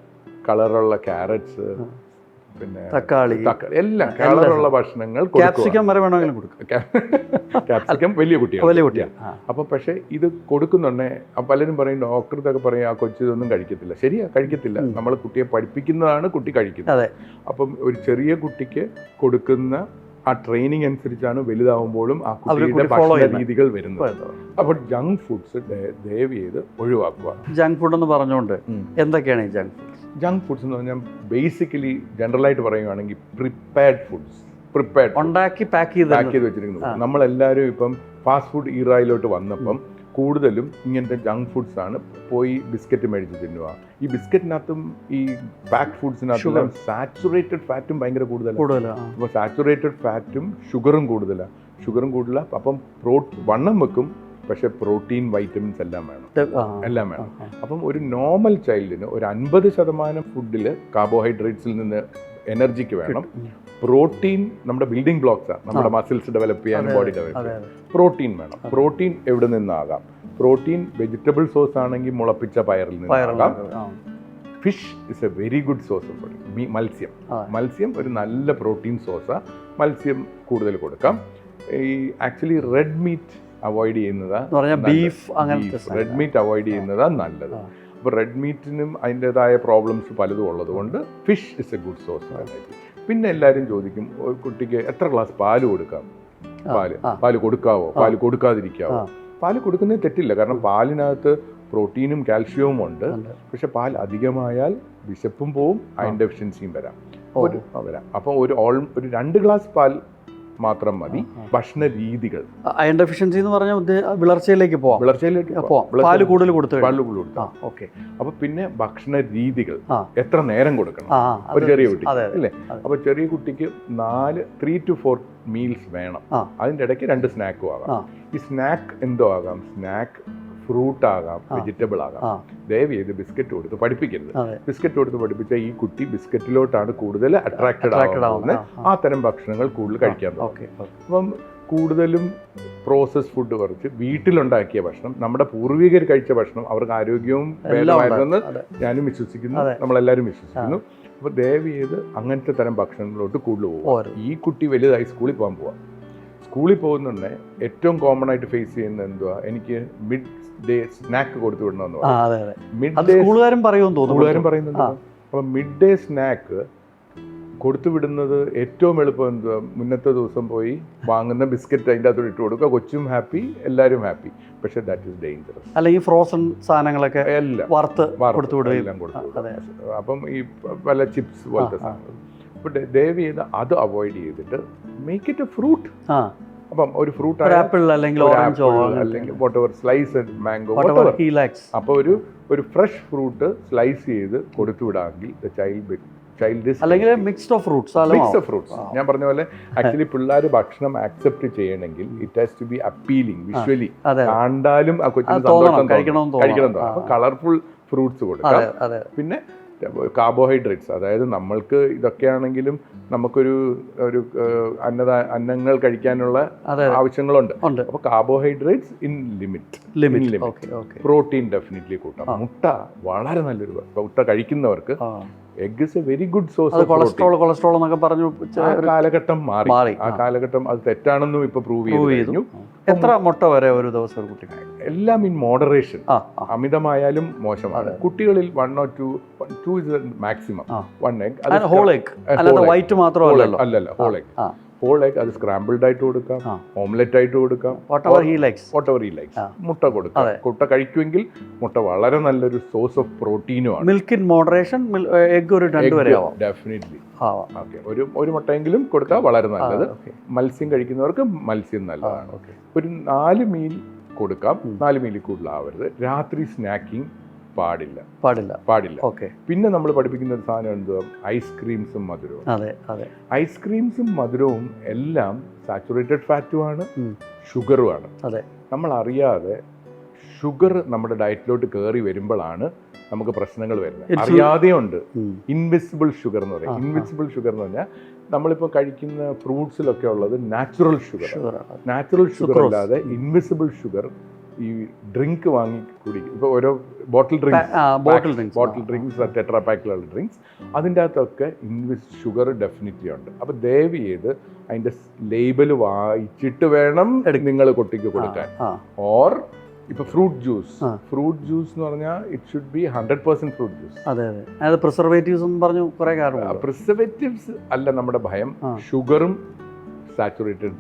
കളറുള്ള ക്യാരറ്റ്സ്. പിന്നെ തക്കാളി തക്കാളി എല്ലാം കളറുള്ള ഭക്ഷണങ്ങൾ ക്യാപ്സിക്കം വരെ വേണമെങ്കിലും കൊടുക്കും. ക്യാപ്സിക്കം വലിയ കുട്ടിയാണ് വലിയ കുട്ടിയാണ് അപ്പൊ അപ്പോൾ പക്ഷേ ഇത് കൊടുക്കുന്നുണ്ടേ. പലരും പറയും ഡോക്ടർക്കൊക്കെ ഇതൊക്കെ പറയും ആ കൊച്ചു ഇതൊന്നും കഴിക്കത്തില്ല. ശരിയാ കഴിക്കത്തില്ല. നമ്മൾ കുട്ടിയെ പഠിപ്പിക്കുന്നതാണ് കുട്ടി കഴിക്കുന്നത്. അതെ. അപ്പം ഒരു ചെറിയ കുട്ടിക്ക് കൊടുക്കുന്ന ആ ട്രെയിനിങ് അനുസരിച്ചാണ് വലുതാവുമ്പോഴും ആ കുട്ടിയുടെ കൂടി ഭക്ഷണ രീതികൾ വരുന്നത്. അപ്പോൾ ജങ്ക് ഫുഡ്സ് ദയവ് ചെയ്ത് ഒഴിവാക്കുക. ജങ്ക് ഫുഡ് എന്ന് പറഞ്ഞുകൊണ്ട്. എന്തൊക്കെയാണ് ഈ ജങ്ക് ഫുഡ് ജങ്ക് ഫുഡ്സ് എന്ന് പറഞ്ഞാൽ ബേസിക്കലി ജനറലായിട്ട് പറയുകയാണെങ്കിൽ പ്രിപ്പയർഡ് ഫുഡ്സ് പ്രിപ്പയർഡ് ഉണ്ടാക്കി പാക്ക് ചെയ്ത് പാക്ക് ചെയ്ത് വെച്ചിരിക്കുന്നു നമ്മളെല്ലാവരും ഇപ്പം ഫാസ്റ്റ് ഫുഡ് ഈറായിലോട്ട് വന്നപ്പം കൂടുതലും ഇങ്ങനത്തെ ജങ്ക് ഫുഡ്സ് ആണ് പോയി ബിസ്ക്കറ്റ് മേടിച്ച് തിന്നുക. ഈ ബിസ്ക്കറ്റിനകത്തും ഈ ബാക്ക് ഫുഡ്സിനകത്തും സാച്ചുറേറ്റഡ് ഫാറ്റും ഭയങ്കര കൂടുതലാണ് കൂടുതലാണ് അപ്പോൾ സാച്ചുറേറ്റഡ് ഫാറ്റും ഷുഗറും കൂടുതലാണ് ഷുഗറും കൂടുതലാണ് അപ്പം പ്രോ വണ്ണം വെക്കും പക്ഷേ പ്രോട്ടീൻ വൈറ്റമിൻസ് എല്ലാം വേണം. എല്ലാം വേണം. അപ്പം ഒരു നോർമൽ ചൈൽഡിന് ഒരു അൻപത് ശതമാനം ഫുഡിൽ കാർബോഹൈഡ്രേറ്റ്സിൽ നിന്ന് എനർജിക്ക് വേണം. പ്രോട്ടീൻ നമ്മുടെ ബിൽഡിംഗ് ബ്ലോക്സ് ആണ് നമ്മുടെ മസിൽസ് ഡെവലപ്പ് ചെയ്യാനും ബോഡി ഡെവലപ്പ് ചെയ്യാൻ പ്രോട്ടീൻ വേണം. പ്രോട്ടീൻ എവിടെ നിന്നാകാം? പ്രോട്ടീൻ വെജിറ്റബിൾ സോഴ്സ് ആണെങ്കിൽ മുളപ്പിച്ച പയറിൽ നിന്നാകാം. Fish is a very good source of protein മത്സ്യം. മത്സ്യം ഒരു നല്ല പ്രോട്ടീൻ സോഴ്സാണ് മത്സ്യം കൂടുതൽ കൊടുക്കാം. ഈ ആക്ച്വലി റെഡ് മീറ്റ് അവോയ്ഡ് ചെയ്യുന്നതാണ് ബീഫ് അങ്ങനത്തെ റെഡ് മീറ്റ് അവോയ്ഡ് ചെയ്യുന്നതാണ് നല്ലത്. ആ. അപ്പോൾ റെഡ് മീറ്റിനും അതിന്റെതായ പ്രോബ്ലംസ് പലതും ഉള്ളതുകൊണ്ട് fish is a good source പിന്നെ എല്ലാവരും ചോദിക്കും ഒരു കുട്ടിക്ക് എത്ര ഗ്ലാസ് പാൽ കൊടുക്കാം? പാൽ പാൽ പാൽ കൊടുക്കാവോ. പാൽ കൊടുക്കാതിരിക്കാവോ. പാൽ കൊടുക്കുന്നത് തെറ്റില്ല. കാരണം പാലിനകത്ത് പ്രോട്ടീനും കാൽഷ്യവും ഉണ്ട്. പക്ഷെ പാൽ അധികമായാൽ വിശപ്പും പോവും അയൺ ഡെഫിഷ്യൻസിയും വരാം. ഒരു വരാം. അപ്പം ഒരു ഓൾ ഒരു രണ്ട് ഗ്ലാസ് പാൽ മാത്രം മതി. ഭക്ഷണ രീതികൾ അയൺ ഡെഫിഷ്യൻസി എന്ന് പറഞ്ഞാൽ വിളർച്ചയിലേക്ക് പോവാം. വിളർച്ചയിലേക്ക് പോവാം. പാൽ കൂടുതൽ കൊടുത്തു. പാൽ കൂടുതൽ കൊടുത്താൽ ഓക്കെ. അപ്പൊ പിന്നെ ഭക്ഷണ രീതികൾ എത്ര നേരം കൊടുക്കണം? ഒരു ചെറിയ കുട്ടി അല്ലേ? അപ്പൊ ചെറിയ കുട്ടിക്ക് നാല് ത്രീ ടു ഫോർ മീൽസ് വേണം. അതിന്റെ അതിന്റെ ഇടയ്ക്ക് രണ്ട് സ്നാക്കും ആകാം. ഈ സ്നാക്ക് എന്തോ ആകാം? സ്നാക്ക് ഫ്രൂട്ട് ആകാം വെജിറ്റബിൾ ആകാം. ദയവ് ചെയ്ത് ബിസ്ക്കറ്റ് കൊടുത്ത് പഠിപ്പിക്കരുത്. ബിസ്ക്കറ്റ് കൊടുത്ത് പഠിപ്പിച്ച ഈ കുട്ടി ബിസ്ക്കറ്റിലോട്ടാണ് കൂടുതൽ അട്രാക്റ്റഡ് ആവുന്നത്. ആ തരം ഭക്ഷണങ്ങൾ കൂടുതൽ കഴിക്കാൻ അപ്പം കൂടുതലും പ്രോസസ് ഫുഡ് കുറച്ച് വീട്ടിലുണ്ടാക്കിയ ഭക്ഷണം നമ്മുടെ പൂർവികർ കഴിച്ച ഭക്ഷണം അവർക്ക് ആരോഗ്യവും ഭേദമായിരുന്നെന്ന് ഞാനും വിശ്വസിക്കുന്നു. നമ്മളെല്ലാവരും വിശ്വസിക്കുന്നു. അപ്പോൾ ദയവ് ചെയ്ത് അങ്ങനത്തെ തരം ഭക്ഷണങ്ങളിലോട്ട് കൂടുതൽ പോകും ഈ കുട്ടി വലുതായി സ്കൂളിൽ പോകാൻ പോവാം. സ്കൂളിൽ പോകുന്നുണ്ടെ ഏറ്റവും കോമൺ ആയിട്ട് ഫേസ് ചെയ്യുന്നത് എന്തുവാ? എനിക്ക് മിഡ് ഡേ സ്നാക്ക് കൊടുത്തു വിടണമെന്ന് സ്കൂളുകാരും പറയുമെന്ന് സ്കൂളുകാരും പറയുന്നുണ്ട്. അപ്പം മിഡ് ഡേ സ്നാക്ക് കൊടുത്തു വിടുന്നത് ഏറ്റവും എളുപ്പം എന്തുവാ? മുന്നത്തെ ദിവസം പോയി വാങ്ങുന്ന ബിസ്ക്കറ്റ് അതിന്റെ അകത്തോട് ഇട്ട് കൊടുക്കുക. കൊച്ചും ഹാപ്പി എല്ലാവരും ഹാപ്പി പക്ഷേ ദാറ്റ് ഈസ് ഡേഞ്ചറസ് അല്ല ഈ ഫ്രോസൺ സാധനങ്ങളൊക്കെ എല്ലാം വറുത്ത് കൊടുത്തു എല്ലാം കൊടുത്തു. അപ്പം ഈ പല ചിപ്സ് പോലത്തെ. സാധനങ്ങൾ അപ്പോൾ ദയവ് ചെയ്ത് അത് അവോയ്ഡ് ചെയ്തിട്ട് മേക്ക് ഇറ്റ് എ ഫ്രൂട്ട് ആ. അപ്പം ഒരു ഫ്രൂട്ട് ആപ്പിൾ അല്ലെങ്കിൽ ഓറഞ്ചോ അല്ലെങ്കിൽ വാട്ട് സ്ലൈസ്ഡ് സ്ലൈസ് മാംഗോ അപ്പോൾ ഒരു ഒരു ഫ്രഷ് ഫ്രൂട്ട് സ്ലൈസ് ചെയ്ത് കൊടുത്തു വിടാമെങ്കിൽ ദ ചൈൽഡ് ചൈൽഡ് അല്ലെങ്കിൽ mixed of fruits mix fruits ഞാൻ പറഞ്ഞ പോലെ ആക്ച്വലി പിള്ളേർ ഭക്ഷണം ആക്സെപ്റ്റ് ചെയ്യണമെങ്കിൽ it has to be appealing visually കണ്ടാലും ആ കൊച്ചിന് സന്തോഷം കഴിക്കണം. കഴിക്കണം. കളർഫുൾ ഫ്രൂട്ട്സ് കൊടുക്കാം. പിന്നെ കാർബോഹൈഡ്രേറ്റ്സ്. അതായത് നമ്മൾക്ക് ഇതൊക്കെയാണെങ്കിലും നമുക്കൊരു ഒരു അന്നദ അന്നങ്ങൾ കഴിക്കാനുള്ള ആവശ്യങ്ങളുണ്ട്. അപ്പോൾ carbohydrates in limit. Limit. Protein definitely കൂട്ടാം. മുട്ട വളരെ നല്ലൊരു മുട്ട കഴിക്കുന്നവർക്ക് egg is a very good source cholesterol cholesterol എന്നൊക്കെ പറഞ്ഞു കാലഘട്ടം മാറി. മാറി, ആ. കാലഘട്ടം അത് തെറ്റാണെന്നും ഇപ്പൊ പ്രൂവ് ചെയ്തു എത്ര മുട്ട വരെ ഒരു ദിവസം ഒരു കുട്ടിക്ക് എല്ലാം ഇൻ മോഡറേഷൻ അമിതമായാലും മോശമാണ്. കുട്ടികളിൽ one or two two is maximum. One egg whole egg അല്ലാതെ വൈറ്റ് മാത്രമല്ലല്ലോ. അല്ലല്ല ഹോൾ എഗ് ഹോൾ എഗ് അത് സ്ക്രാമ്പിൾഡ് ആയിട്ട് കൊടുക്കാം. ഓംലെറ്റ് ആയിട്ട് കൊടുക്കാം. വാട്ട് എവർ ഹീ ലൈക്സ് മുട്ട കൊടുക്കാം. മുട്ട കഴിക്കുമെങ്കിൽ മുട്ട വളരെ നല്ലൊരു സോഴ്സ് ഓഫ് പ്രോട്ടീനും ആണ്. മിൽക്ക് ഇൻ മോഡറേഷൻ എഗ് ഒരു രണ്ട് വരെ ഡെഫിനറ്റ്ലി ഓക്കെ ഒരു ഒരു മുട്ടയെങ്കിലും കൊടുത്താൽ വളരെ നല്ലത്. മത്സ്യം കഴിക്കുന്നവർക്ക് മത്സ്യം നല്ലതാണ്. ഒരു നാല് മീൽ കൊടുക്കാം. നാല് നാല് മീലിൽ കൂടുതലാവരുത് രാത്രി സ്നാക്കിംഗ് പാടില്ല. പാടില്ല. പാടില്ല. ഓക്കെ. പിന്നെ നമ്മൾ പഠിപ്പിക്കുന്ന ഒരു സാധനം എന്തുവാ? ഐസ്ക്രീംസും മധുരവും. അതെ അതെ. ഐസ്ക്രീംസും മധുരവും എല്ലാം സാച്ചുറേറ്റഡ് ഫാറ്റുമാണ്. ഷുഗറുമാണ് അതെ. നമ്മൾ അറിയാതെ ഷുഗർ നമ്മുടെ ഡയറ്റിലോട്ട് കയറി വരുമ്പോഴാണ് നമുക്ക് പ്രശ്നങ്ങൾ വരുന്നത്. അറിയാതെയുണ്ട് ഇൻവിസിബിൾ ഷുഗർ എന്ന് പറയും. ഇൻവിസിബിൾ ഷുഗർ എന്ന് പറഞ്ഞാൽ നമ്മളിപ്പോൾ കഴിക്കുന്ന ഫ്രൂട്ട്സിലൊക്കെ ഉള്ളത് നാച്ചുറൽ ഷുഗർ നാച്ചുറൽ ഷുഗർ. അല്ലാതെ ഇൻവിസിബിൾ ഷുഗർ ഈ ഡ്രിങ്ക് വാങ്ങി കുടിക്കും ഇപ്പോൾ ഓരോ bottle drinks bottle drinks bottle drinks tetra പാക്കിലുള്ള drinks അതിന്റെ അകത്തൊക്കെ ഇൻവിസ് ഷുഗർ ഡെഫിനറ്റ്ലി ഉണ്ട്. അപ്പോൾ ദയവ് ചെയ്ത് അതിന്റെ ലേബൽ വായിച്ചിട്ട് വേണം നിങ്ങൾ കുട്ടിക്ക് കൊടുക്കാൻ. ഓർ ഇപ്പൊ ഫ്രൂട്ട് ജ്യൂസ് ഫ്രൂട്ട് ജ്യൂസ് എന്ന് പറഞ്ഞാൽ it should be hundred percent fruit juice അതെ അതെ. അത് പ്രിസർവേറ്റീവ്സ് എന്ന് പറഞ്ഞു കുറെ കാരണം പ്രിസർവേറ്റീവ്സ് അല്ല നമ്മുടെ ഭയം. ഷുഗറും സാച്ചുറേറ്റഡ്.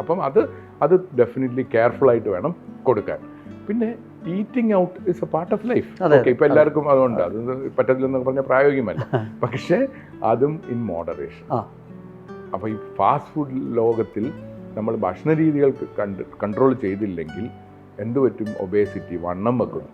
അപ്പം അത് അത് ഡെഫിനറ്റ്ലി കെയർഫുൾ ആയിട്ട് വേണം കൊടുക്കാൻ. പിന്നെ eating out is a part of life okay ഇപ്പം എല്ലാവർക്കും അതുകൊണ്ട് അത് പറ്റത്തില്ലെന്നൊക്കെ പറഞ്ഞ പ്രായോഗികമല്ല. പക്ഷേ അതും ഇൻ മോഡറേഷൻ. അപ്പോൾ ഈ ഫാസ്റ്റ് ഫുഡ് ലോകത്തിൽ നമ്മൾ ഭക്ഷണ രീതികൾ കണ്ട് കൺട്രോൾ ചെയ്തില്ലെങ്കിൽ എന്തുപറ്റും ഒബേസിറ്റി വണ്ണം വെക്കും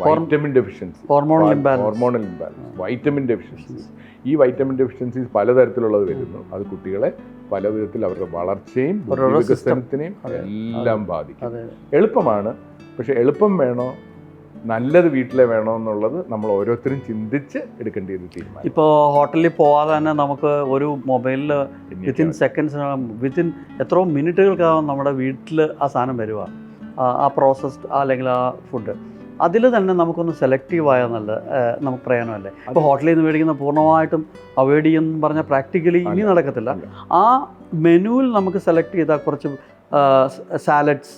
vitamin deficiency hormonal imbalance hormonal imbalance vitamin deficiencies ഈ വൈറ്റമിൻ ഡെഫിഷ്യൻസീസ് പലതരത്തിലുള്ളത് വരുന്നു. അത് കുട്ടികളെ പല വിധത്തിൽ അവരുടെ വളർച്ചയും വികസനത്തിനെയും എല്ലാം ബാധിക്കും. എളുപ്പമാണ്. പക്ഷെ എളുപ്പം വേണോ? നല്ലത് വീട്ടിലെ വേണോ എന്നുള്ളത് നമ്മൾ ഓരോരുത്തരും ചിന്തിച്ച് എടുക്കേണ്ട ഒരു തീരുമാനം. ഇപ്പോൾ ഹോട്ടലിൽ പോവാതെ തന്നെ നമുക്ക് ഒരു മൊബൈലിൽ വിത്തിൻ സെക്കൻഡ്സ് വിത്തിൻ എത്രയോ മിനിറ്റുകൾക്കാവും നമ്മുടെ വീട്ടിൽ ആ സാധനം വരിക ആ പ്രോസസ്ഡ് അല്ലെങ്കിൽ ആ ഫുഡ് അതിൽ തന്നെ നമുക്കൊന്ന് സെലക്റ്റീവ് ആയാൽ നല്ല നമുക്ക് പ്രയോജനമല്ലേ? ഇപ്പോൾ ഹോട്ടലിൽ നിന്ന് മേടിക്കുന്ന പൂർണമായിട്ടും അവോയ്ഡ് ചെയ്യുമെന്ന് പറഞ്ഞാൽ പ്രാക്ടിക്കലി ഇനി നടക്കത്തില്ല. ആ മെനുവിൽ നമുക്ക് സെലക്ട് ചെയ്താൽ കുറച്ച് സാലഡ്സ്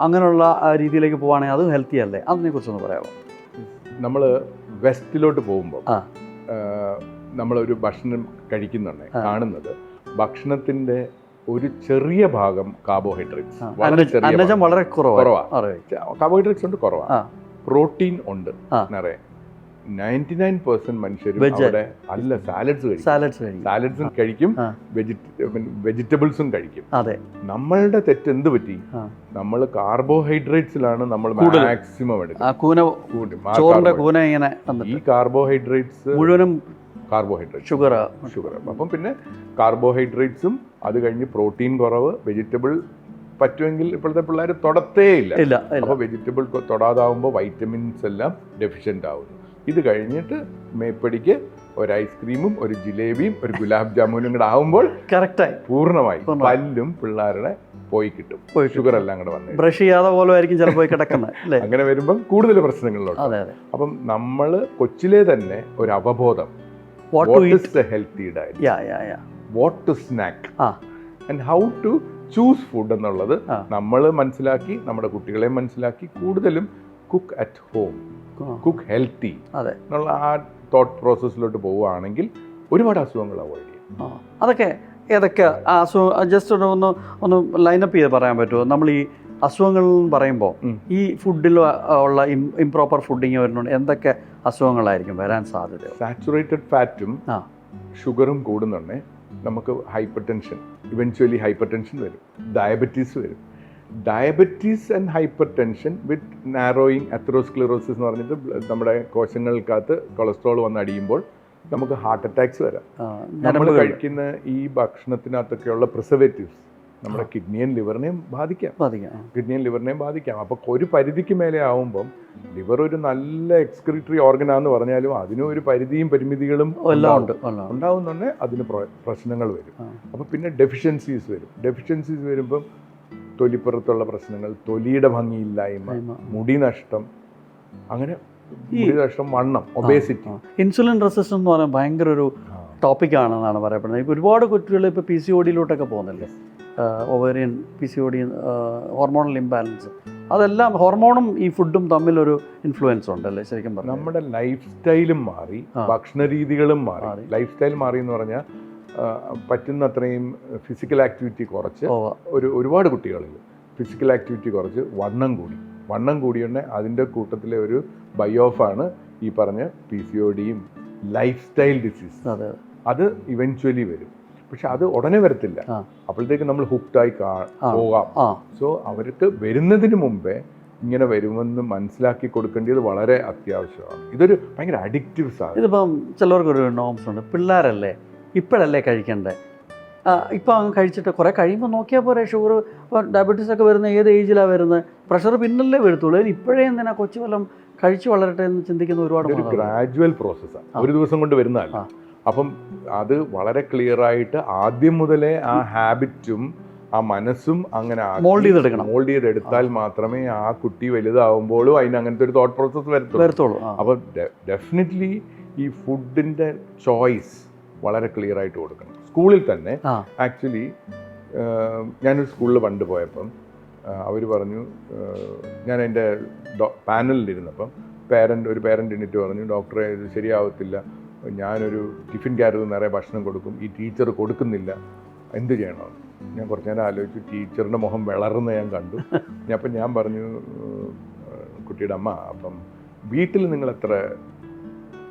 അങ്ങനെയുള്ള രീതിയിലേക്ക് പോവുകയാണെങ്കിൽ അതും ഹെൽത്തി അല്ലേ? അതിനെക്കുറിച്ചൊന്ന് പറയാമോ? നമ്മൾ വെസ്റ്റിലോട്ട് പോകുമ്പോൾ. നമ്മളൊരു ഭക്ഷണം കഴിക്കുന്നുണ്ട്. കാണുന്നത് ഭക്ഷണത്തിന്റെ ഒരു ചെറിയ ഭാഗം കാർബോഹൈഡ്രേറ്റ്സ് വളരെ ചെറിയ വളരെ കുറവാണ് കാർബോഹൈഡ്രേറ്റ്സ് ഉണ്ട് കുറവാ. കുറവാണ് പ്രോട്ടീൻ ഉണ്ട്. നിറയെ. നയന്റി നയൻ പെർസെന്റ് മനുഷ്യർ അല്ല സാലഡ്സ് കഴിക്കും. സാലഡ്സ് കഴിക്കും. സാലഡ്സും കഴിക്കും. വെജിറ്റബിൾസും കഴിക്കും. അതെ. നമ്മളുടെ തെറ്റ് എന്ത് പറ്റി. നമ്മൾ കാർബോഹൈഡ്രേറ്റ്സിലാണ് നമ്മൾ മാക്സിമം എടുക്കുന്നത്. ഈ കാർബോഹൈഡ്രേറ്റ്സ് മുഴുവനും കാർബോഹൈഡ്രേറ്റ് ഷുഗർ ഷുഗർ അപ്പം പിന്നെ കാർബോഹൈഡ്രേറ്റ്സും അത് കഴിഞ്ഞ് പ്രോട്ടീൻ കുറവ് വെജിറ്റബിൾ പറ്റുമെങ്കിൽ ഇപ്പോഴത്തെ പിള്ളേർ തൊടത്തേ ഇല്ല. ഇല്ല അപ്പോൾ വെജിറ്റബിൾ തൊടാതാവുമ്പോൾ വൈറ്റമിൻസ് എല്ലാം ഡെഫിഷ്യന്റ് ആവുന്നു. ഇത് കഴിഞ്ഞിട്ട് മേപ്പടിക്ക് ഒരു ഐസ്ക്രീമും ഒരു ജിലേബിയും ഒരു ഗുലാബ് ജാമുനും കൂടെ ആവുമ്പോൾ കറക്റ്റായി പൂർണമായി. പല്ലും പിള്ളേരുടെ പോയി കിട്ടും. ഷുഗർ എല്ലാം കൂടെ വന്നു. ബ്രഷ് ചെയ്യാതെ പോലെ ആയിരിക്കും ചിലപ്പോൾ കിടക്കുന്നത് അങ്ങനെ വരുമ്പം കൂടുതൽ പ്രശ്നങ്ങളിലുണ്ട് അപ്പം നമ്മൾ കൊച്ചിലെ തന്നെ ഒരു അവബോധം. What what to is eat. the healthy diet yeah, yeah, yeah. What to snack ah. And how to choose food എന്നുള്ളത് ആ. നമ്മൾ മനസ്സിലാക്കി നമ്മുടെ കുട്ടികളെ മനസ്സിലാക്കി കൂടുതലും cook at home ah, cook healthy അതെ. എന്നുള്ള ആ തോട്ട് പ്രോസസ്സിലോട്ട് പോവുകയാണെങ്കിൽ ഒരുപാട് അസുഖങ്ങൾ അവോയ്ഡ് ചെയ്യും ആ. അതൊക്കെ ഏതൊക്കെ അസുഖം ജസ്റ്റ് ഒന്ന് ഒന്ന് ലൈനപ്പ് ചെയ്ത് പറയാൻ പറ്റുമോ നമ്മൾ ഈ അസുഖങ്ങൾ എന്ന് പറയുമ്പോൾ ഈ ഫുഡിൽ ഉള്ള ഇംപ്രോപ്പർ ഫുഡിങ് വരുന്നുണ്ട് എന്തൊക്കെ അസുഖങ്ങളായിരിക്കും വരാൻ സാധ്യത സാച്ചുറേറ്റഡ് ഫാറ്റും. ഷുഗറും കൂടുന്നുണ്ടേ നമുക്ക് hypertension eventually hypertension വരും. ഡയബറ്റീസ് വരും. Diabetes and hypertension with narrowing atherosclerosis എന്ന് പറഞ്ഞിട്ട് നമ്മുടെ കോശങ്ങൾക്കകത്ത് കൊളസ്ട്രോൾ വന്ന് അടിയുമ്പോൾ നമുക്ക് ഹാർട്ട് അറ്റാക്സ് വരാം. നമ്മൾ കഴിക്കുന്ന ഈ ഭക്ഷണത്തിനകത്തൊക്കെയുള്ള പ്രിസർവേറ്റീവ്സ് നമ്മുടെ കിഡ്നിയും ലിവറിനെയും ബാധിക്കാം. ബാധിക്കാം. കിഡ്നിയും ലിവറിനെയും ബാധിക്കാം. അപ്പോൾ ഒരു പരിധിക്ക് മേലെ ആവുമ്പം ലിവർ ഒരു നല്ല എക്സ്ക്രിറ്ററി ഓർഗനാന്ന് പറഞ്ഞാലും അതിനും ഒരു പരിധിയും പരിമിതികളും എല്ലാം ഉണ്ടാവും. ഉണ്ട്. ഉണ്ടാവുന്നുണ്ടെ അതിന് പ്രശ്നങ്ങൾ വരും. അപ്പൊ അപ്പോൾ പിന്നെ ഡെഫിഷ്യൻസീസ് വരും. ഡെഫിഷ്യൻസീസ് വരുമ്പം തൊലിപ്പുറത്തുള്ള പ്രശ്നങ്ങൾ തൊലിയുടെ ഭംഗിയില്ലായ്മ മുടി നഷ്ടം അങ്ങനെ മുടി നഷ്ടം വണ്ണം ഒബേസിറ്റി ഇൻസുലിൻ റെസിസ്റ്റൻസ് എന്ന് പറയുന്നത് ഭയങ്കര ഒരു ടോപ്പിക്കാണെന്നാണ് പറയപ്പെടുന്നത്. ഒരുപാട് കുട്ടികൾ ഇപ്പോൾ പി സി ഒ ഡിയിലോട്ടൊക്കെ പോകുന്നില്ലേ? Ovarian P C O D hormonal imbalance അതെല്ലാം ഹോർമോണും ഈ ഫുഡും തമ്മിൽ ഒരു ഇൻഫ്ലുവൻസ് ഉണ്ട് അല്ലേ? ശരിക്കും പറഞ്ഞു നമ്മുടെ ലൈഫ് സ്റ്റൈലും മാറി. ഭക്ഷണ രീതികളും മാറി. ലൈഫ് സ്റ്റൈൽ മാറി എന്ന് പറഞ്ഞാൽ പറ്റുന്നത്രയും ഫിസിക്കൽ ആക്ടിവിറ്റി കുറച്ച് ഒരു ഒരുപാട് കുട്ടികളിൽ ഫിസിക്കൽ ആക്ടിവിറ്റി കുറച്ച് വണ്ണം കൂടി. വണ്ണം കൂടിയുണ്ടെ അതിന്റെ കൂട്ടത്തിലെ ഒരു ബയോഫാണ് ഈ പറഞ്ഞ പി സി ഒ ഡിയും ലൈഫ് സ്റ്റൈൽ ഡിസീസ് അത് ഇവൻച്വലി വരും. പക്ഷെ അത് ഉടനെ വരത്തില്ല. അപ്പോഴത്തേക്ക് നമ്മൾ ഹുക്ഡായി. പോകാം. സോ അവർക്ക് വരുന്നതിന് മുമ്പേ ഇങ്ങനെ വരുമെന്ന് മനസ്സിലാക്കി കൊടുക്കേണ്ടത് വളരെ അത്യാവശ്യമാണ്. ഇതൊരു ഭയങ്കര അഡിക്റ്റീവ് സാധനം. ഇതിപ്പം ചിലവർക്ക് ഒരു നോംസ് ഉണ്ട്. പിള്ളേരല്ലേ ഇപ്പോഴല്ലേ കഴിക്കണ്ടേ? ഇപ്പോൾ ഇപ്പം അങ്ങ് കഴിച്ചിട്ട് കുറേ കഴിയുമ്പോൾ നോക്കിയാൽ പോരെ ഷുഗർ ഡയബറ്റീസ് ഒക്കെ വരുന്ന ഏത് ഏജിലാണ് വരുന്നത് പ്രഷർ പിന്നല്ലേ വരുത്തുള്ളൂ. ഇപ്പോഴേ എന്തിനാ കൊച്ചു വല്ലം കഴിച്ചു വളരട്ടെ എന്ന് ചിന്തിക്കുന്ന ഒരുപാട്. ഗ്രാജുവൽ പ്രോസസ്സാണ് ഒരു ദിവസം കൊണ്ട് വരുന്നതല്ല. അപ്പം അത് വളരെ ക്ലിയർ ആയിട്ട് ആദ്യം മുതലേ ആ ഹാബിറ്റും ആ മനസ്സും അങ്ങനെ മോൾഡ് ചെയ്തെടുക്കണം. മോൾഡ് ചെയ്തെടുത്താൽ മാത്രമേ ആ കുട്ടി വലുതാവുമ്പോഴും അതിന് അങ്ങനത്തെ ഒരു തോട്ട് പ്രോസസ് വരത്തുള്ളൂ. ഡെഫിനറ്റ്ലി അപ്പോൾ ഡെഫിനറ്റ് ഈ ഫുഡിന്റെ ചോയ്സ് വളരെ ക്ലിയർ ആയിട്ട് കൊടുക്കണം. സ്കൂളിൽ തന്നെ ആക്ച്വലി ഞാനൊരു സ്കൂളിൽ പണ്ട് പോയപ്പം അവർ പറഞ്ഞു ഞാൻ എന്റെ പാനലിലിരുന്നപ്പം പേരന്റ് ഒരു പേരന്റ് എണ്ണിട്ട് പറഞ്ഞു ഡോക്ടറെ ഇത് ശരിയാവത്തില്ല. ഞാനൊരു ടിഫിൻ ക്യാരറ്റ് നിറയെ ഭക്ഷണം കൊടുക്കും. ഈ ടീച്ചർ കൊടുക്കുന്നില്ല. എന്ത് ചെയ്യണം? ഞാൻ കുറച്ച് നേരം ആലോചിച്ചു. ടീച്ചറിന്റെ മുഖം വിളർന്ന് ഞാൻ കണ്ടു. അപ്പം ഞാൻ പറഞ്ഞു കുട്ടിയുടെ അമ്മ അപ്പം വീട്ടിൽ നിങ്ങൾ എത്ര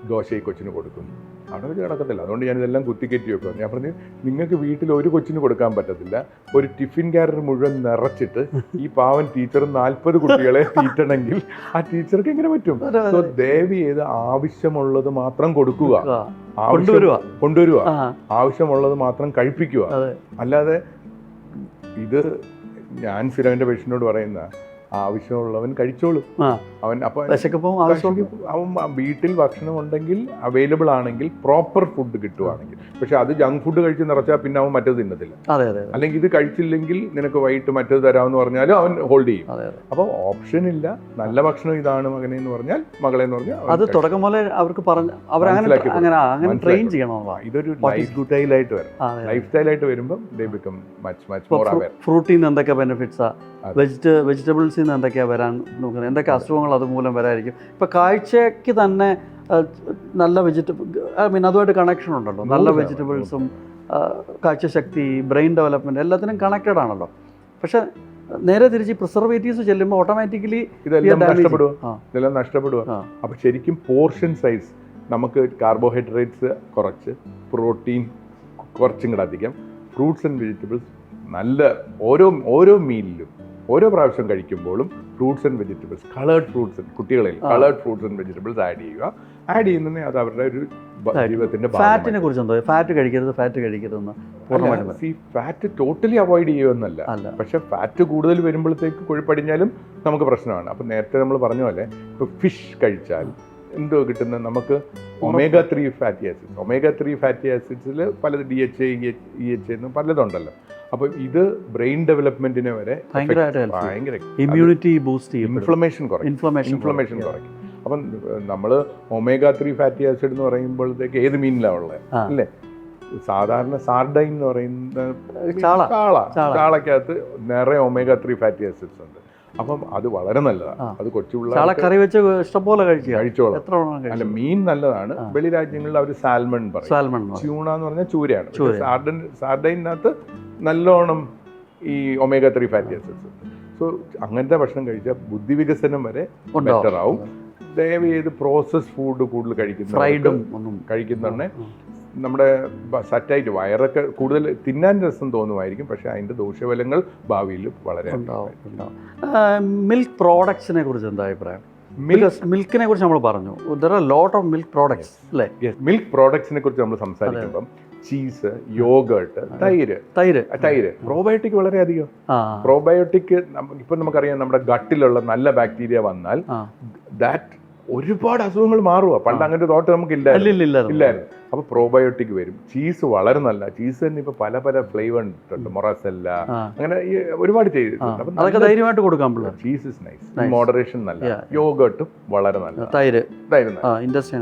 ദോശ ഈ കൊച്ചിന് കൊടുക്കും? അവിടെ വെച്ച് നടക്കത്തില്ല. അതുകൊണ്ട് ഞാൻ ഇതെല്ലാം കുത്തിക്കയറ്റി വെക്കും. ഞാൻ പറഞ്ഞു നിങ്ങൾക്ക് വീട്ടിൽ ഒരു കൊച്ചിന് കൊടുക്കാൻ പറ്റത്തില്ല. ഒരു ടിഫിൻ ക്യാരർ മുഴുവൻ നിറച്ചിട്ട് ഈ പാവൻ ടീച്ചർ നാൽപ്പത് കുട്ടികളെ തീറ്റണമെങ്കിൽ ആ ടീച്ചർക്ക് എങ്ങനെ പറ്റും? സോ ദേവി ദയവ് ചെയ്ത് ആവശ്യമുള്ളത് മാത്രം കൊടുക്കുക. കൊണ്ടുവരുക ആവശ്യമുള്ളത് മാത്രം കഴിപ്പിക്കുക. അല്ലാതെ ഇത് ഞാൻ സ്ഥിരം എന്റെ പേഷ്യനോട് പറയുന്ന ആവശ്യമുള്ളവൻ കഴിച്ചോളും. അവൻ അപ്പൊ വിശക്കപ്പം ആവശ്യം അവൻ വീട്ടിൽ ഭക്ഷണം ഉണ്ടെങ്കിൽ അവൈലബിൾ ആണെങ്കിൽ പ്രോപ്പർ ഫുഡ് കിട്ടുവാണെങ്കിൽ. പക്ഷെ അത് ജങ്ക് ഫുഡ് കഴിച്ച് നിറച്ചാൽ പിന്നെ അവൻ മറ്റത് തിന്നത്തില്ല. അല്ലെങ്കിൽ ഇത് കഴിച്ചില്ലെങ്കിൽ നിനക്ക് വൈകിട്ട് മറ്റത് തരാമെന്ന് പറഞ്ഞാലും അവൻ ഹോൾഡ് ചെയ്യും. അപ്പോൾ ഓപ്ഷൻ ഇല്ല. നല്ല ഭക്ഷണം ഇതാണ് മകനെ എന്ന് പറഞ്ഞാൽ മകളെ എന്ന് പറഞ്ഞാൽ അത്. തുടക്കം പോലെ അവർക്ക് പറഞ്ഞു അവർ അങ്ങനെ അങ്ങനെ ട്രെയിൻ ചെയ്യണമെന്നുള്ളതാണ് ഇതൊരു ലൈഫ് സ്റ്റൈലായിട്ട് വരും ലൈഫ് സ്റ്റൈലായിട്ട് വരുമ്പോൾ they become much much more ഫ്രൂട്ടിൽ നിന്ന് എന്തൊക്കെ ബെനിഫിറ്റ്സാ അതെ. വെജിറ്റ വെജിറ്റബിൾസിൽ നിന്ന് എന്തൊക്കെയാണ് വരാൻ നോക്കുന്നത്? എന്തൊക്കെ അസുഖങ്ങൾ അതുമൂലം വരായിരിക്കും ഇപ്പം കാഴ്ചയ്ക്ക് തന്നെ നല്ല വെജിറ്റബിൾ ഐ മീൻ അതുമായിട്ട് കണക്ഷൻ ഉണ്ടല്ലോ. നല്ല വെജിറ്റബിൾസും കാഴ്ചശക്തി ബ്രെയിൻ ഡെവലപ്മെന്റ് എല്ലാത്തിനും കണക്റ്റഡ് ആണല്ലോ. പക്ഷെ നേരെ തിരിച്ച് പ്രിസർവേറ്റീവ്സ് ചെല്ലുമ്പോൾ ഓട്ടോമാറ്റിക്കലി ഇതെല്ലാം. നഷ്ടപ്പെടുക ഇതെല്ലാം നഷ്ടപ്പെടുക അപ്പോൾ അപ്പൊ ശരിക്കും പോർഷൻ സൈസ് നമുക്ക് കാർബോഹൈഡ്രേറ്റ്സ് കുറച്ച് പ്രോട്ടീൻ കുറച്ചും കൂടെ അധികം ഫ്രൂട്ട്സ് ആൻഡ് വെജിറ്റബിൾസ് നല്ല ഓരോ ഓരോ മീലിലും ഓരോ പ്രാവശ്യം കഴിക്കുമ്പോഴും fruits and vegetables coloured fruits കുട്ടികളിൽ coloured fruits and vegetables add ചെയ്യുക. ആഡ് ചെയ്യുന്നത് അത് അവരുടെ ഒരു. ജീവിതത്തിന്റെ ഫാറ്റിനെ കുറിച്ച് എന്തോ? ഫാറ്റ് കഴിക്കരുത് ഫാറ്റ് കഴിക്കരുതെന്ന് ഈ ഫാറ്റ് ടോട്ടലി അവോയ്ഡ് ചെയ്യുമെന്നല്ല. പക്ഷെ ഫാറ്റ് കൂടുതൽ വരുമ്പോഴത്തേക്ക് കൊഴുപ്പടിഞ്ഞാലും നമുക്ക് പ്രശ്നമാണ്. അപ്പം നേരത്തെ നമ്മൾ പറഞ്ഞ പോലെ ഇപ്പോൾ ഫിഷ് കഴിച്ചാൽ എന്തോ കിട്ടുന്നത് നമുക്ക് omega three fatty acids omega three fatty ആസിഡ്സിൽ പലത് ഡി എച്ച് ഇ എച്ച് എന്ന് പലതുണ്ടല്ലോ. അപ്പോൾ ഇത് ബ്രെയിൻ ഡെവലപ്മെന്റിനെ വരെ ഭയങ്കര ഇമ്മ്യൂണിറ്റി ബൂസ്റ്റ് ചെയ്യും. ഇൻഫ്ലമേഷൻ കുറയ്ക്കും. ഇൻഫ്ലമേഷൻ ഇൻഫ്ലമേഷൻ കുറയ്ക്കും. അപ്പം നമ്മൾ ഒമേഗ ത്രീ ഫാറ്റി ആസിഡ് എന്ന് പറയുമ്പോഴത്തേക്ക് ഏത് മീനിലാണ് ഉള്ളത് അല്ലേ? സാധാരണ സാർഡൈൻ എന്ന് പറയുന്ന ചാള. ചാളക്കകത്ത് നിറയെ ഒമേഗ ത്രീ ഫാറ്റി ആസിഡ്സ് ഉണ്ട്. അപ്പം അത് വളരെ നല്ലതാണ്. അത് കൊച്ചു ചാള പിള്ളേർക്ക് കറി വെച്ച് ഇഷ്ടംപോലെ കഴിച്ചോളാം. അല്ല മീൻ നല്ലതാണ്. വെളി രാജ്യങ്ങളിൽ അവർ സാൽമൺ പറയും. സാൽമൺ പറയും. എന്ന് പറഞ്ഞാൽ ചൂരയാണ്. സാർഡൻ സാർഡൈനകത്ത് നല്ലോണം ഈ ഒമേഗ ത്രീ ഫാറ്റി ആസിഡ്സ് ഉണ്ട്. സോ അങ്ങനത്തെ ഭക്ഷണം കഴിച്ചാൽ ബുദ്ധി വികസനം വരെ ബെറ്റർ ആവും. ദയവ് ചെയ്ത് പ്രോസസ് ഫുഡ് കൂടുതൽ കഴിക്കുന്ന ഫ്രൈഡും ഒന്നും കഴിക്കുന്നുണ്ടെ. നമ്മുടെ സറ്റായിട്ട് വയറൊക്കെ കൂടുതൽ തിന്നാൻ രസം തോന്നുമായിരിക്കും. പക്ഷേ അതിന്റെ ദോഷഫലങ്ങൾ ഭാവിയിൽ വളരെ മിൽക്ക് പ്രോഡക്ട്സിനെ കുറിച്ച് എന്താ അഭിപ്രായം? മിൽക്ക് മിൽക്കിനെ കുറിച്ച് നമ്മൾ പറഞ്ഞു. There are lot of milk products അല്ലേ? മിൽക്ക് പ്രോഡക്ട്സിനെ കുറിച്ച് നമ്മൾ സംസാരിക്കുമ്പം ചീസ് യോഗേർട്ട് തൈര്. തൈര്. തൈര്. പ്രോബയോട്ടിക് വളരെ അധികം. ആ. പ്രോബയോട്ടിക് ഇപ്പം നമുക്കറിയാം നമ്മുടെ ഗട്ടിലുള്ള നല്ല ബാക്ടീരിയ വന്നാൽ ദാറ്റ് ഒരുപാട് അസുഖങ്ങൾ മാറുക പണ്ട് അങ്ങനെ ഒരു തോട്ട് നമുക്ക് ഇല്ല ഇല്ലായിരുന്നു ഇല്ല ഇല്ല ഇല്ലായിരുന്നു. അപ്പോൾ പ്രോബയോട്ടിക് വരും. ചീസ് വളരെ നല്ല. ചീസ് തന്നെ ഇപ്പൊ പല പല ഫ്ലേവർ ഉണ്ട് മൊറാസെല്ല. അങ്ങനെ ഈ ഒരുപാട് ചെയ്തിട്ടുണ്ട്. ധൈര്യമായിട്ട് കൊടുക്കാം പിള്ളേർ. Cheese is nice. മോഡറേഷൻ നല്ല. യോഗട്ടും വളരെ നല്ല. തൈര്. തൈര്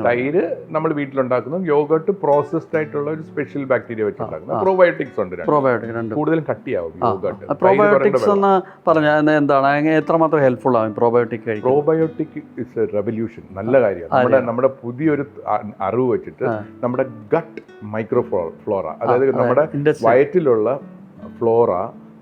തൈര് നമ്മൾ വീട്ടിലുണ്ടാക്കുന്നു. യോഗട്ട് പ്രോസസ്ഡ് ആയിട്ടുള്ള ഒരു സ്പെഷ്യൽ ബാക്ടീരിയ വെച്ചുണ്ടാക്കുന്നു ആ. പ്രോബയോട്ടിക്സ് ഉണ്ട്. പ്രോബയോട്ടിക് രണ്ട്. കൂടുതലും കട്ടിയാവും യോഗട്ട് പ്രോബയോട്ടിക്സ് എന്ന് പറഞ്ഞാൽ എന്താണ്? എത്രമാത്രം ഹെൽപ്ഫുൾ ആവും probiotic probiotic is a revolution നല്ല കാര്യമാണ്. നമ്മുടെ നമ്മുടെ പുതിയൊരു അറിവ് വെച്ചിട്ട് ആ. നമ്മുടെ ഗട്ട് മൈക്രോ ഫ്ലോറ അതായത് നമ്മുടെ വയറ്റിലുള്ള ഫ്ലോറ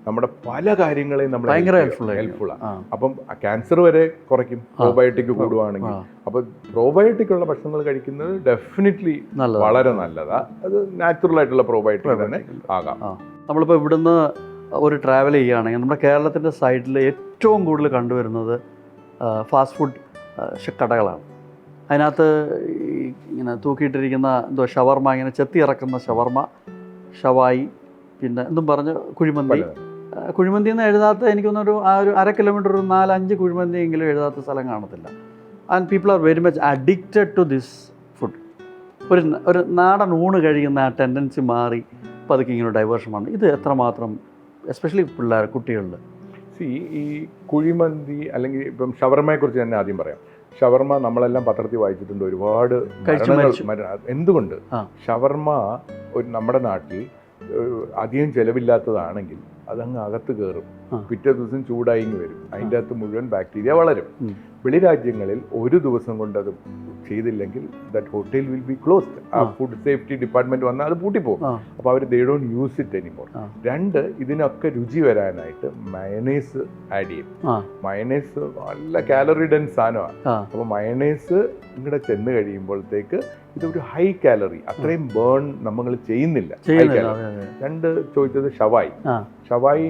നമ്മുടെ പല കാര്യങ്ങളെയും നമ്മൾ ഭയങ്കര helpful ആയിരിക്കും. ഹെൽപ്ഫുൾ ആ. അപ്പം ക്യാൻസർ വരെ കുറയ്ക്കും. പ്രോബയോട്ടിക് കൂടുവാണെങ്കിൽ. അപ്പം പ്രോബയോട്ടിക് ഉള്ള ഭക്ഷണങ്ങൾ കഴിക്കുന്നത് ഡെഫിനറ്റ്ലി വളരെ നല്ലതാണ് അത് നാച്ചുറൽ ആയിട്ടുള്ള പ്രോബയോട്ടിക് തന്നെ ആകാം. നമ്മളിപ്പോൾ ഇവിടുന്ന് ഒരു ട്രാവൽ ചെയ്യുകയാണെങ്കിൽ നമ്മുടെ കേരളത്തിന്റെ സൈഡിൽ ഏറ്റവും കൂടുതൽ കണ്ടുവരുന്നത് ഫാസ്റ്റ് ഫുഡ് കടകളാണ്. അതിനകത്ത് ഇങ്ങനെ തൂക്കിയിട്ടിരിക്കുന്ന എന്തോ ഷവർമ ഇങ്ങനെ ചെത്തി ഇറക്കുന്ന ഷവർമ ഷവായി പിന്നെ എന്തും പറഞ്ഞ് കുഴിമന്തി. കുഴിമന്തി എന്ന് എഴുതാത്ത എനിക്കൊന്നൊരു ആ ഒരു അര കിലോമീറ്റർ ഒരു നാലഞ്ച് കുഴിമന്തി എങ്കിലും എഴുതാത്ത സ്ഥലം കാണത്തില്ല. And people are very much addicted to this food ഒരു ഒരു നാടൻ ഊണ് കഴിക്കുന്ന ആ ടെൻഡൻസി മാറി പതുക്കെ ഇങ്ങനെ ഡൈവേർഷൻ ആണ് ഇത് എത്രമാത്രം എസ്പെഷ്യലി പിള്ളേർ കുട്ടികളിൽ സി ഈ കുഴിമന്തി അല്ലെങ്കിൽ ഇപ്പം ഷവർമയെക്കുറിച്ച് തന്നെ ആദ്യം പറയാം. ഷവർമ നമ്മളെല്ലാം പത്രത്തിൽ വായിച്ചിട്ടുണ്ട്. ഒരുപാട് എന്തുകൊണ്ട്. ഷവർമ ഒരു നമ്മുടെ നാട്ടിൽ അധികം ചെലവില്ലാത്തതാണെങ്കിൽ അതങ്ങ് അകത്ത് കയറും. പിറ്റേ ദിവസം ചൂടായി വരും. അതിന്റെ അകത്ത് മുഴുവൻ ബാക്ടീരിയ വളരും. വെളിരാജ്യങ്ങളിൽ ഒരു ദിവസം കൊണ്ട് അത് ചെയ്തില്ലെങ്കിൽ that hotel will be closed ആ. ഫുഡ് സേഫ്റ്റി ഡിപ്പാർട്ട്മെന്റ് വന്നാൽ അത് പൂട്ടിപ്പോകും. അപ്പോൾ അവർ they don't use it anymore. രണ്ട് ഇതിനൊക്കെ രുചി വരാനായിട്ട് മയണൈസ് ആഡ് ചെയ്യും. മയണൈസ് നല്ല കാലറി ഡെൻസ് സാധനമാണ്. അപ്പോൾ മയണൈസ് ഇങ്ങോട്ട് ചെന്ന് കഴിയുമ്പോഴത്തേക്ക് ഇതൊരു ഹൈ കാലറി അത്രയും ബേൺ നമ്മൾ ചെയ്യുന്നില്ല. ഹൈ കാലറി രണ്ട് ചോദിച്ചത് ഷവായി. ഷവായി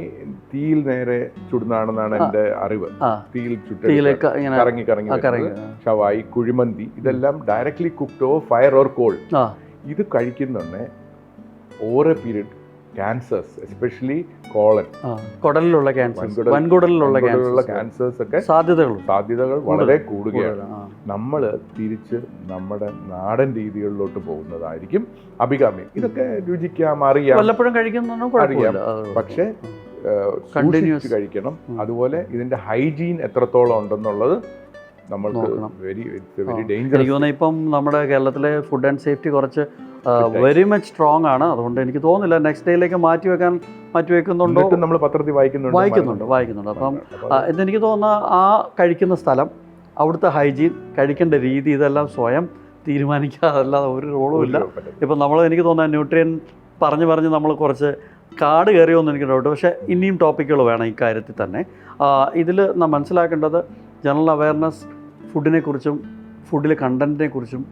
തീയിൽ നേരെ ചുടുന്നതാണെന്നാണ് എന്റെ അറിവ്. തീയിൽ ചുട്ട് ഇങ്ങനെ കറങ്ങി കറങ്ങി ഷവായി കുഴിമന്തി ഇതെല്ലാം ഡയറക്ട്ലി കുക്ഡോ ഓ ഫയർ ഓർ കോൾ ഇത് കഴിക്കുന്നുണ്ടെ ഓരോ പീരീഡ് ക്യാൻസേഴ്സ് എസ്പെഷ്യലി കോളൻ കുടലിലുള്ള ക്യാൻസർ വൻകുടലിലുള്ള ക്യാൻസേഴ്സ് ഒക്കെ സാധ്യതകൾ സാധ്യതകൾ വളരെ കൂടുകയാണ്. നമ്മൾ തിരിച്ച് നമ്മുടെ നാടൻ രീതികളിലോട്ട് പോകുന്നതായിരിക്കും അഭികാമ്യം. ഇതൊക്കെ രുചിക്കാം അറിയാം. വല്ലപ്പോഴും അത് പക്ഷേ. കണ്ടിന്യൂസ് കഴിക്കണം. അതുപോലെ ഇതിന്റെ ഹൈജീൻ എത്രത്തോളം ഉണ്ടെന്നുള്ളത് നമ്മൾക്ക് വെരി വെരി ഡേഞ്ചർ എനിക്ക് തോന്നുന്നു ഇപ്പം നമ്മുടെ കേരളത്തിലെ ഫുഡ് ആൻഡ് സേഫ്റ്റി കുറച്ച് വെരി മച്ച് സ്ട്രോങ് ആണ്. അതുകൊണ്ട് എനിക്ക് തോന്നുന്നില്ല നെക്സ്റ്റ് ഡേയിലേക്ക് മാറ്റി വെക്കാൻ മാറ്റി വെക്കുന്നുണ്ടോ? നമ്മൾ പത്രത്തിൽ വായിക്കുന്നുണ്ട് വായിക്കുന്നുണ്ട് വായിക്കുന്നുണ്ട്. അപ്പം എനിക്ക് തോന്നുന്ന ആ കഴിക്കുന്ന സ്ഥലം അവിടുത്തെ ഹൈജീൻ കഴിക്കേണ്ട രീതി ഇതെല്ലാം സ്വയം തീരുമാനിക്കാതല്ലാതെ ഒരു റോളും ഇല്ല. ഇപ്പം നമ്മൾ എനിക്ക് തോന്നുന്നത് ന്യൂട്രിയൻ പറഞ്ഞു പറഞ്ഞ് നമ്മൾ കുറച്ച് കാട് കയറിയോന്ന് എനിക്ക് ഡൗട്ട് പക്ഷേ ഇനിയും ടോപ്പിക്കുകൾ വേണം ഈ കാര്യത്തിൽ തന്നെ. ഇതിൽ നാം മനസ്സിലാക്കേണ്ടത് ജനറൽ അവയർനെസ് ഫുഡിനെ കുറിച്ചും ഫുഡിലെ കണ്ടന്റിനെ കുറിച്ചും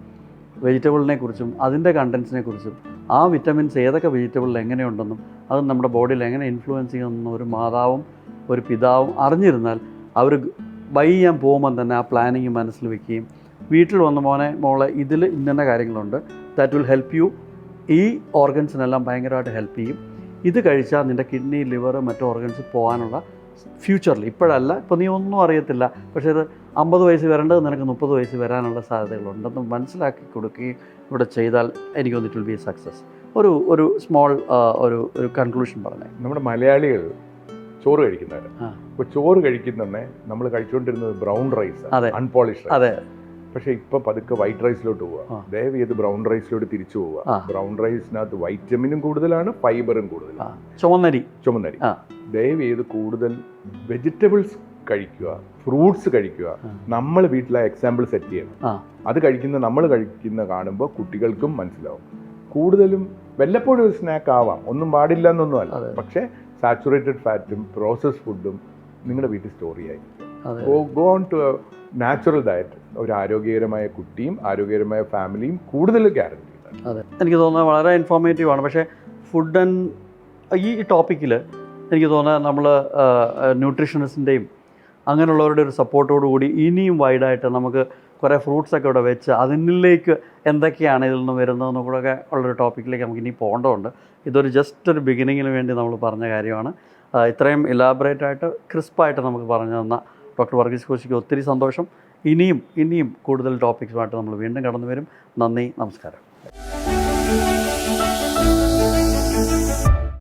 വെജിറ്റബിളിനെ കുറിച്ചും അതിന്റെ കണ്ടൻസിനെ കുറിച്ചും ആ വിറ്റമിൻസ് ഏതൊക്കെ വെജിറ്റബിളിൽ എങ്ങനെയുണ്ടെന്നും അത് നമ്മുടെ ബോഡിയിൽ എങ്ങനെ ഇൻഫ്ലുവൻസ് ചെയ്യുമെന്നും ഒരു മാതാവും ഒരു പിതാവും അറിഞ്ഞിരുന്നാൽ അവർ ബൈ ചെയ്യാൻ പോകുമ്പോൾ തന്നെ ആ പ്ലാനിങ് മനസ്സിൽ വെക്കുകയും വീട്ടിൽ വന്ന മോനെ മോളെ ഇതിൽ ഇന്ന കാര്യങ്ങളുണ്ട്. ദാറ്റ് വിൽ ഹെൽപ്പ് യു ഈ ഓർഗൻസിനെല്ലാം ഭയങ്കരമായിട്ട് ഹെൽപ്പ് ചെയ്യും. ഇത് കഴിച്ചാൽ നിന്റെ കിഡ്നി ലിവർ മറ്റു ഓർഗൻസ് പോകാനുള്ള ഫ്യൂച്ചറിൽ ഇപ്പോഴല്ല ഇപ്പോൾ നീ ഒന്നും അറിയത്തില്ല. പക്ഷേ ഇത് അമ്പത് വയസ്സ് വരേണ്ടത് നിനക്ക് മുപ്പത് വയസ്സ് വരാനുള്ള സാധ്യതകളുണ്ടെന്ന് മനസ്സിലാക്കി കൊടുക്കുകയും ഇവിടെ ചെയ്താൽ എനിക്ക് തോന്നിയിട്ട് വിൽ ബി സക്സസ് ഒരു ഒരു സ്മോൾ ഒരു ഒരു കൺക്ലൂഷൻ പറഞ്ഞേ. നമ്മുടെ മലയാളികൾ ചോറ് കഴിക്കുന്നവര്. ആ. അപ്പൊ ചോറ് കഴിക്കുന്നതന്നെ നമ്മൾ കഴിച്ചുകൊണ്ടിരുന്നത് ബ്രൗൺ റൈസ് അൺപോളിഷ് അതെ. പക്ഷെ ഇപ്പൊ പതുക്കെ വൈറ്റ് റൈസിലോട്ട് പോവുക ദയവ് ചെയ്ത് ബ്രൗൺ റൈസിലോട്ട് തിരിച്ചു പോവുക. ബ്രൗൺ റൈസിനകത്ത് വൈറ്റമിനും കൂടുതലാണ് ഫൈബറും കൂടുതലാണ്. ചുമന്നരി. ചുമന്നരി. ദയവ് ചെയ്ത് കൂടുതൽ വെജിറ്റബിൾസ് കഴിക്കുക ഫ്രൂട്ട്സ് കഴിക്കുക. നമ്മൾ വീട്ടിലെ എക്സാമ്പിൾ സെറ്റ് ചെയ്യണം അത് കഴിക്കുന്ന നമ്മൾ കഴിക്കുന്ന കാണുമ്പോൾ കുട്ടികൾക്കും മനസ്സിലാവും. കൂടുതലും വല്ലപ്പോഴും ഒരു സ്നാക്ക് ആവാം. ഒന്നും പാടില്ല എന്നൊന്നും അല്ല. പക്ഷേ സാച്ചുറേറ്റഡ് ഫാറ്റും പ്രോസസ്ഡ് ഫുഡും നിങ്ങളുടെ വീട്ടിൽ സ്റ്റോർ ചെയ്യായി അതെ. Go on to natural diet ഒരു ആരോഗ്യകരമായ കുട്ടിയും ആരോഗ്യകരമായ ഫാമിലിയും കൂടുതൽ ഗ്യാരണ്ടി അതെ. എനിക്ക് തോന്നുന്നത് വളരെ ഇൻഫോർമേറ്റീവ് ആണ്. പക്ഷേ ഫുഡ് ആൻഡ് ഈ ടോപ്പിക്കിൽ എനിക്ക് തോന്നുന്നത് നമ്മൾ ന്യൂട്രീഷനിസ്റ്റിന്റെയും അങ്ങനെയുള്ളവരുടെ ഒരു സപ്പോർട്ടോടു കൂടി ഇനിയും വൈഡായിട്ട് നമുക്ക് കുറേ ഫ്രൂട്ട്സ് ഒക്കെ ഇവിടെ വെച്ച് അതിനിലേക്ക് എന്തൊക്കെയാണ് ഇതിൽ നിന്ന് വരുന്നതെന്നും കൂടെ ഉള്ളൊരു ടോപ്പിക്കിലേക്ക് നമുക്ക് ഇനി പോകേണ്ടതുണ്ട്. ഇതൊരു ജസ്റ്റ് ഒരു ബിഗിനിങ്ങിന് വേണ്ടി നമ്മൾ പറഞ്ഞ കാര്യമാണ്. ഇത്രയും ഇലാബറേറ്റ് ആയിട്ട് ക്രിസ്പായിട്ട് നമുക്ക് പറഞ്ഞു തന്ന ഡോക്ടർ വർഗീസ് കോശിക്ക് ഒത്തിരി സന്തോഷം. ഇനിയും ഇനിയും കൂടുതൽ ടോപ്പിക്സുമായിട്ട് നമ്മൾ വീണ്ടും കടന്നു വരും നന്ദി നമസ്കാരം.